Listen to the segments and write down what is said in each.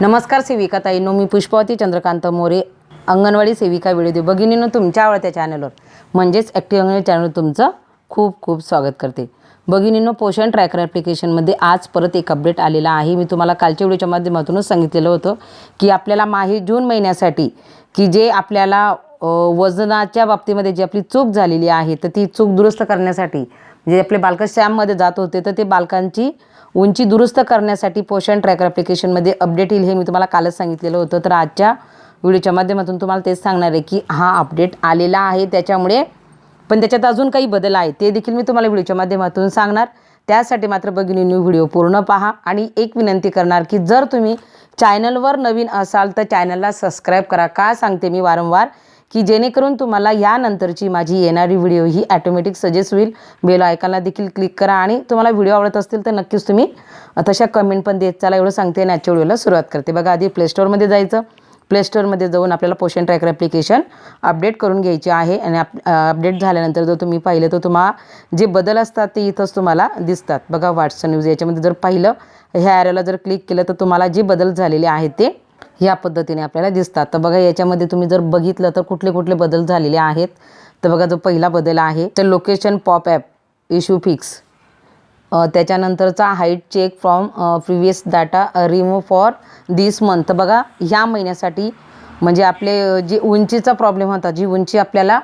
नमस्कार सेविका ताईंनो मी पुष्पावती चंद्रकांत मोरे अंगणवाडी सेविका व्हिडिओ भगिनीनं तुमच्या आवडत्या चॅनलवर म्हणजेच ॲक्टिव्ह अंगणवाडी चॅनलवर तुमचं खूप खूप स्वागत करते. भगिनीनं पोषण ट्रॅकर ॲप्लिकेशनमध्ये आज परत एक अपडेट आलेला आहे. मी तुम्हाला कालच्या व्हिडिओच्या माध्यमातूनच सांगितलेलं होतं की आपल्याला माही जून महिन्यासाठी की जे आपल्याला वजनाच्या बाबतीमध्ये जी आपली चूक झालेली आहे तर ती चूक दुरुस्त करण्यासाठी जे आपले बालकं श्याममध्ये जात होते तर ते बालकांची उंची दुरुस्त करण्यासाठी पोषण ट्रॅकर ॲप्लिकेशनमध्ये अपडेट येईल हे मी तुम्हाला कालच सांगितलेलं होतं. तर आजच्या व्हिडिओच्या माध्यमातून तुम्हाला तेच सांगणार आहे की हा अपडेट आलेला आहे. त्याच्यामुळे पण त्याच्यात अजून काही बदल आहे ते देखील मी तुम्हाला व्हिडिओच्या माध्यमातून सांगणार. त्यासाठी मात्र न्यू व्हिडिओ पूर्ण पहा आणि एक विनंती करणार की जर तुम्ही चॅनलवर नवीन असाल तर चॅनलला सबस्क्राईब करा. का सांगते मी वारंवार? की जेणेकरून तुम्हाला यानंतरची माझी येणारी व्हिडिओ ही ॲटोमॅटिक सजेस्ट होईल. बेल आयकॉनला देखील क्लिक करा आणि तुम्हाला व्हिडिओ आवडत असतील तर नक्कीच तुम्ही तशा कमेंट पण देत चला. एवढं सांगते आणि आजच्या व्हिडिओला सुरुवात करते. बघा आधी प्लेस्टोअरमध्ये जायचं. प्लेस्टोअरमध्ये जाऊन आपल्याला पोषण ट्रॅकर ॲप्लिकेशन अपडेट करून घ्यायची आहे आणि आप अपडेट झाल्यानंतर जर तुम्ही पाहिलं तर तुम्हाला जे बदल असतात ते इथंच तुम्हाला दिसतात. बघा व्हॉट्सअप न्यूज याच्यामध्ये जर पाहिलं ह्या ॲरोला जर क्लिक केलं तर तुम्हाला जे बदल झालेले आहेत ते ह्या पद्धतीने आपल्याला दिसतात. तर बघा याच्यामध्ये तुम्ही जर बघितलं तर कुठले कुठले बदल झालेले आहेत. तर बघा जो पहिला बदल आहे तर location pop app issue fix त्याच्यानंतरचा height check from previous data remove for this month बघा ह्या महिन्यासाठी म्हणजे आपले जे उंचीचा प्रॉब्लेम होता जी उंची आपल्याला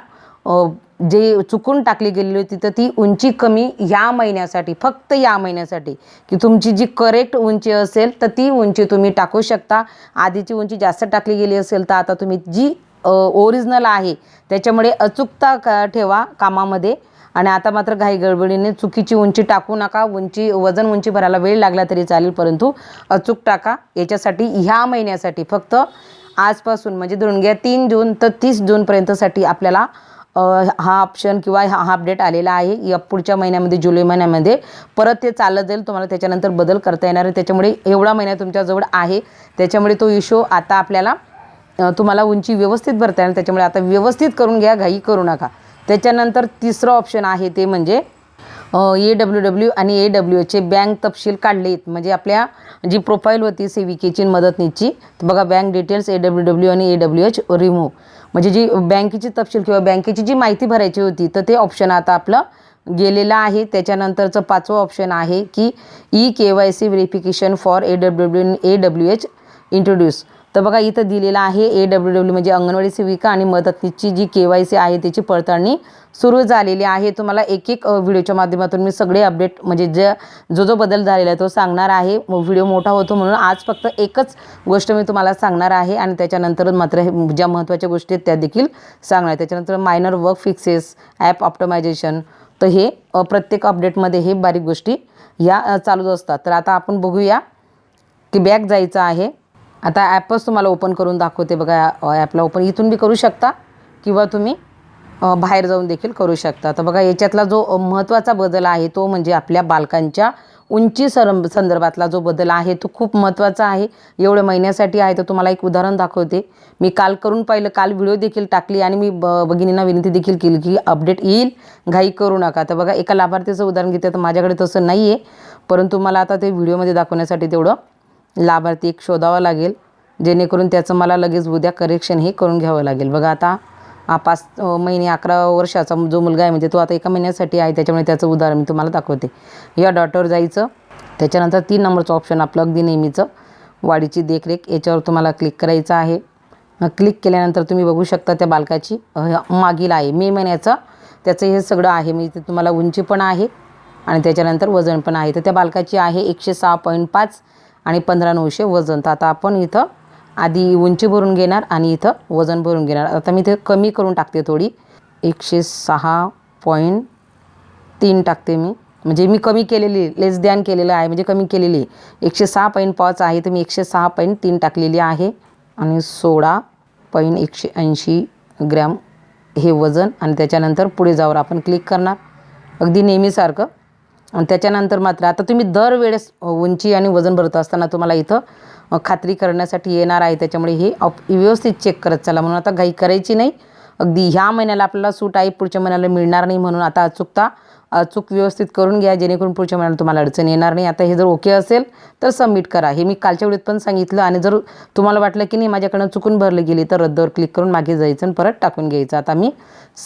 जे चुकून टाकली गेलेली होती तर ती उंची कमी ह्या महिन्यासाठी फक्त या महिन्यासाठी. की तुमची जी करेक्ट उंची असेल तर ती उंची तुम्ही टाकू शकता. आधीची उंची जास्त टाकली गेली असेल तर आता तुम्ही जी ओरिजिनल आहे त्याच्यामुळे अचूकता का ठेवा कामामध्ये. आणि आता मात्र घाई गडबडीने चुकीची उंची टाकू नका. उंची वजन उंची भरायला वेळ लागला तरी चालेल परंतु अचूक टाका. याच्यासाठी ह्या महिन्यासाठी फक्त आजपासून म्हणजे धरून घ्या तीन जून तर तीस जूनपर्यंतसाठी आपल्याला हा ऑप्शन किंवा हा हा अपडेट आलेला आहे. या पुढच्या महिन्यामध्ये जुलै महिन्यामध्ये परत ते चालत जाईल. तुम्हाला त्याच्यानंतर बदल करता येणार आहे. त्याच्यामुळे एवढा महिना तुमच्याजवळ आहे. त्याच्यामुळे तो इश्यू आता आपल्याला तुम्हाला उंची व्यवस्थित भरता येणार. त्याच्यामुळे आता व्यवस्थित करून घ्या. घाई करू नका. त्याच्यानंतर तिसरं ऑप्शन आहे ते म्हणजे ए डब्ल्यू डब्ल्यू आणि ए डब्ल्यू एचचे बँक तपशील काढले आहेत म्हणजे आपल्या जी प्रोफाईल होती सेविकेची मदतनीची बघा bank details A W W आणि ए डब्ल्यू एच रिमूव्ह म्हणजे जी बँकेची तपशील किंवा बँकेची जी माहिती भरायची होती तर ते ऑप्शन आता आपलं गेलेलं आहे. त्याच्यानंतरचं पाचवं ऑप्शन आहे की E K Y C verification for A W W A W H introduce तर बघा इथं दिलेलं आहे ए डब्ल्यू डब्ल्यू म्हणजे अंगणवाडी सेविका आणि मदतनीसची जी के वाय सी आहे त्याची पडताळणी सुरू झालेली आहे. तुम्हाला एक एक व्हिडिओच्या माध्यमातून मी सगळे अपडेट म्हणजे जे जो जो बदल झालेला आहे तो सांगणार आहे. व्हिडिओ मोठा होतो म्हणून आज फक्त एकच गोष्ट मी तुम्हाला सांगणार आहे आणि त्याच्यानंतर मात्र हे ज्या महत्त्वाच्या गोष्टी आहेत त्या देखील सांगणार त्याच्यानंतर minor work fixes app optimization तर हे प्रत्येक अपडेटमध्ये हे बारीक गोष्टी या चालूच असतात. तर आता आपण बघूया की बॅक जायचं आहे. आता ॲपच तुम्हाला ओपन करून दाखवते बघा ॲपला ओपन. इथून बी करू शकता किंवा तुम्ही बाहेर जाऊन देखील करू शकता. तर बघा याच्यातला जो महत्त्वाचा बदल आहे तो म्हणजे आपल्या बालकांच्या उंची सर संदर्भातला जो बदल आहे तो खूप महत्त्वाचा आहे. एवढ्या महिन्यासाठी आहे तर तुम्हाला एक उदाहरण दाखवते. मी काल करून पाहिलं काल व्हिडिओ देखील टाकली आणि मी ब भगिनींना विनंती देखील केली की अपडेट येईल घाई करू नका. तर बघा एका लाभार्थीचं उदाहरण घेते तर माझ्याकडे तसं नाही आहे परंतु मला आता ते व्हिडिओमध्ये दाखवण्यासाठी तेवढं लाभार्थी एक शोधावा लागेल जेणेकरून त्याचं मला लगेच उद्या करेक्शन हे करून घ्यावं लागेल. बघा आता हा पाच महिने अकरा वर्षाचा जो मुलगा आहे म्हणजे तो आता एका महिन्यासाठी आहे त्याच्यामुळे त्याचं उदाहरण मी तुम्हाला दाखवते. या डॉटवर जायचं. त्याच्यानंतर तीन नंबरचं ऑप्शन आपलं अगदी नेहमीचं. वाढीची देखरेख याच्यावर तुम्हाला क्लिक करायचं आहे. क्लिक केल्यानंतर तुम्ही बघू शकता त्या बालकाची मागील आहे. मे महिन्याचं त्याचं हे सगळं आहे म्हणजे ते तुम्हाला उंची पण आहे आणि त्याच्यानंतर वजन पण आहे. तर त्या बालकाची आहे एकशे सहा पॉईंट पाच. आणि पंधरा नऊशे वजन. तर आता आपण इथं आधी उंची भरून घेणार आणि इथं वजन भरून घेणार. आता मी इथे कमी करून टाकते थोडी. एकशे सहा पॉईंट तीन टाकते मी. म्हणजे मी कमी केलेली लेस दॅन केलेलं आहे. म्हणजे कमी केलेली. आहे एकशे सहा पॉईंट पाच आहे तर मी एकशे सहा पॉईंट तीन टाकलेली आहे. आणि सोळा पॉईंट एकशे ऐंशी ग्रॅम हे वजन. आणि त्याच्यानंतर पुढे जावर आपण क्लिक करणार. अगदी नेहमीसारखं. आणि त्याच्यानंतर मात्र आता तुम्ही दरवेळेस उंची आणि वजन भरत असताना तुम्हाला इथं खात्री करण्यासाठी येणार आहे. त्याच्यामुळे हे ऑप व्यवस्थित चेक करत चला. म्हणून आता घाई करायची नाही. अगदी ह्या महिन्याला आपल्याला सूट आहे पुढच्या महिन्याला मिळणार नाही म्हणून आता अचूकता अचूक व्यवस्थित करून घ्या जेणेकरून पुढच्या महिन्याला तुम्हाला अडचण येणार नाही. आता हे जर ओके असेल तर सबमिट करा. हे मी कालच्या वेळेत पण सांगितलं आणि जर तुम्हाला वाटलं की नाही माझ्याकडनं चुकून भरले गेली तर रद्दवर क्लिक करून मागे जायचं आणि परत टाकून घ्यायचं. आता मी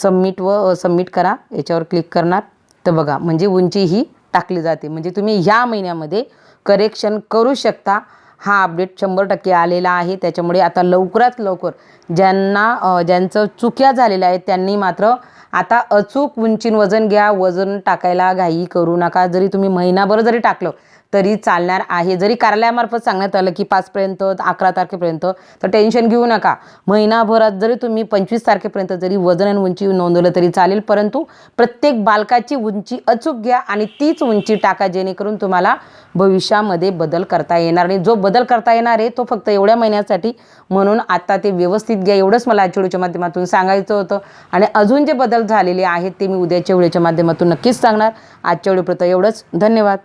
सबमिट व सबमिट करा. याच्यावर क्लिक करणार. तर बघा म्हणजे उंची ही टाकली जाते. म्हणजे तुम्ही ह्या महिन्यामध्ये करेक्शन करू शकता. हा अपडेट शंभर टक्के आलेला आहे. त्याच्यामुळे आता लवकरात लवकर ज्यांना ज्यांचं चुक्या झालेल्या आहेत त्यांनी मात्र आता अचूक उंचीन वजन घ्या. वजन टाकायला घाई करू नका. जरी तुम्ही महिनाभर जरी टाकलं तरी चालणार आहे. जरी कार्यालयामार्फत सांगण्यात आलं की पाचपर्यंत अकरा तारखेपर्यंत तर टेन्शन घेऊ नका. महिनाभरात जरी तुम्ही पंचवीस तारखेपर्यंत जरी वजन आणि उंची नोंदवलं तरी चालेल परंतु प्रत्येक बालकाची उंची अचूक घ्या आणि तीच उंची टाका जेणेकरून तुम्हाला भविष्यामध्ये बदल करता येणार नाही. जो बदल करता येणार आहे तो फक्त एवढ्या महिन्यासाठी. म्हणून आता ते व्यवस्थित घ्या. एवढंच मला आजच्या व्हिडिओच्या माध्यमातून सांगायचं होतं. आणि अजून जे बदल झालेले आहेत ते मी उद्याच्या व्हिडिओच्या माध्यमातून नक्कीच सांगणार. आजच्या व्हिडिओपर्यंत एवढंच. धन्यवाद.